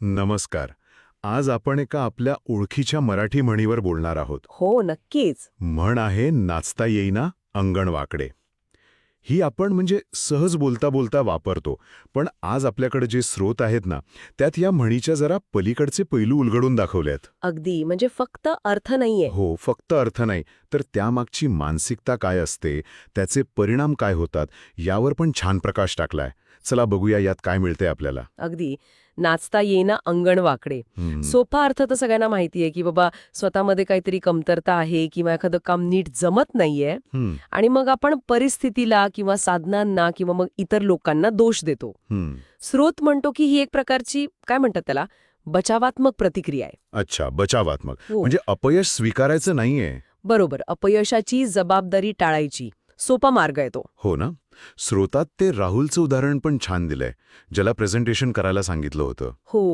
नमस्कार. आज आपण एका आपल्या ओळखीच्या मराठी म्हणीवर बोलणार आहोत. हो नक्कीच. म्हण आहे नाचता येईना अंगण वाकडे. ही आपण म्हणजे सहज बोलता बोलता वापरतो पण आज आपल्याकडे जे स्रोत आहेत ना त्यात या म्हणीच्या जरा पलीकडचे पैलू उलगडून दाखवलेत अगदी म्हणजे फक्त अर्थ नाहीये. हो फक्त अर्थ नाही तर त्यामागची मानसिकता काय असते त्याचे परिणाम काय होतात यावर पण छान प्रकाश टाकलाय. चला बघूया यात काय मिळते आपल्याला. अगदी. नाचता येईना अंगण वाकडे. सोपा अर्थ तर सगळ्यांना माहितीये की बाबा स्वतःमध्ये काहीतरी कमतरता आहे किंवा एखादं काम नीट जमत नाहीये आणि मग आपण परिस्थितीला किंवा साधनांना किंवा मग इतर लोकांना दोष देतो. स्रोत म्हणतो की ही एक प्रकारची काय म्हणतात त्याला? बचावात्मक प्रतिक्रिया आहे. अच्छा बचावात्मक. हो. म्हणजे अपयश स्वीकारायचं नाहीये. बरोबर. अपयशाची जबाबदारी टाळायची. सोपा मार्ग आहे तो. हो ना? स्रोतात ते राहुलचं उदाहरण पण छान दिलंय ज्याला प्रेझेंटेशन करायला सांगितलं होतं. हो.